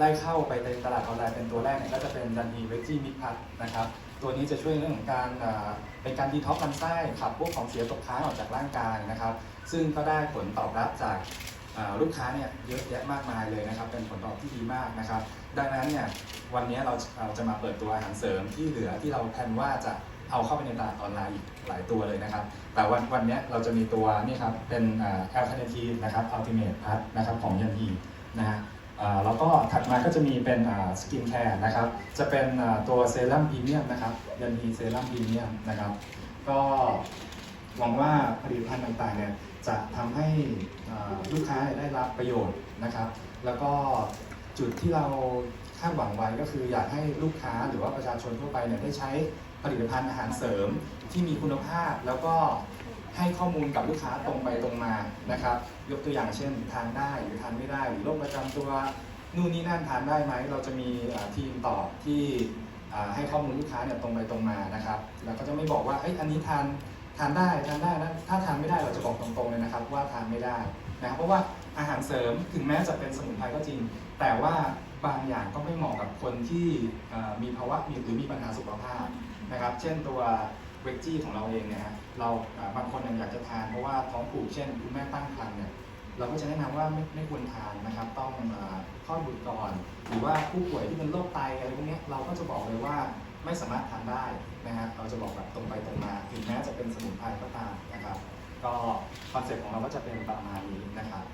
ได้เข้าไปในตลาดออนไลน์เป็นตัวแรกเนี่ยก็จะเป็นดันนีเวจี้มิพัทนะครับตัวนี้จะช่วยเรื่องของการเป็นการดีท็อกซ์ลำไส้ขับพวกของเสียตกค้างออกจากร่างกายนะครับ ซึ่งก็ได้ผลตอบรับจากลูกค้าเนี่ยเยอะแยะมากมายเลยนะครับ เป็นผลตอบที่ดีมากนะครับ ดังนั้นเนี่ยวันนี้เราเราจะมาเปิดตัวอาหารเสริมที่เหลือที่เราแพลนว่าจะเอาเข้าไปในตลาดออนไลน์อีกหลายตัวเลยนะครับ แต่วันวันนี้เราจะมีตัวนี่ครับเป็นแอลคาเนทีนะครับอัลติเมทพัทนะครับของยันฮีนะฮะ แล้วก็ถัดมาก็จะมีเป็นสกินแคร์นะครับ จะเป็นตัวเซรั่มพรีเมียมนะครับยันฮีเซรั่มพรีเมียมนะครับ ก็หวังว่าผลิตภัณฑ์ต่างๆเนี่ยจะทำให้ลูกค้าได้รับประโยชน์นะครับ แล้วก็จุดที่เราคาดหวังไว้ก็คืออยากให้ลูกค้าหรือว่าประชาชนทั่วไปเนี่ยได้ใช้ผลิตภัณฑ์อาหารเสริมที่มีคุณภาพแล้วก็ ให้ข้อมูลกับลูกค้าตรงไปตรงมานะครับ ยกตัวอย่างเช่นทานได้หรือทานไม่ได้หรือโรคประจำตัวนู่นนี่นั่นทานได้ไหมเราจะมีทีมตอบที่ให้ข้อมูลลูกค้าเนี่ยตรงไปตรงมานะครับแล้วก็จะไม่บอกว่าเอ้ยอันนี้ทานทานได้ทานได้นะถ้าทานไม่ได้เราจะบอกตรงๆเลยนะครับ ว่าทานไม่ได้นะครับเพราะว่าอาหารเสริมถึงแม้จะเป็นสมุนไพรก็จริง แต่ว่าบางอย่างก็ไม่เหมาะกับคนที่มีภาวะมีหรือมีปัญหาสุขภาพนะครับ เช่นตัว เวกจี้ของเราเองเนี่ยฮะเราอ่าบางคนยังอยากจะทานเพราะว่าท้องผูกเช่นคุณแม่ตั้งครรภ์เนี่ยเราก็จะแนะนำว่าไม่ไม่ควรทานนะครับ ต้องอ่อคลอดบุตรก่อน หรือว่าผู้ป่วยที่เป็นโรคไตอะไรพวกนี้เราก็จะบอกเลยว่าไม่สามารถทานได้นะฮะเราจะบอกแบบตรงไปตรงมาถึงแม้จะเป็นสมุนไพรก็ตามนะครับ ก็คอนเซ็ปต์ของเราก็จะเป็นประมาณนี้นะครับ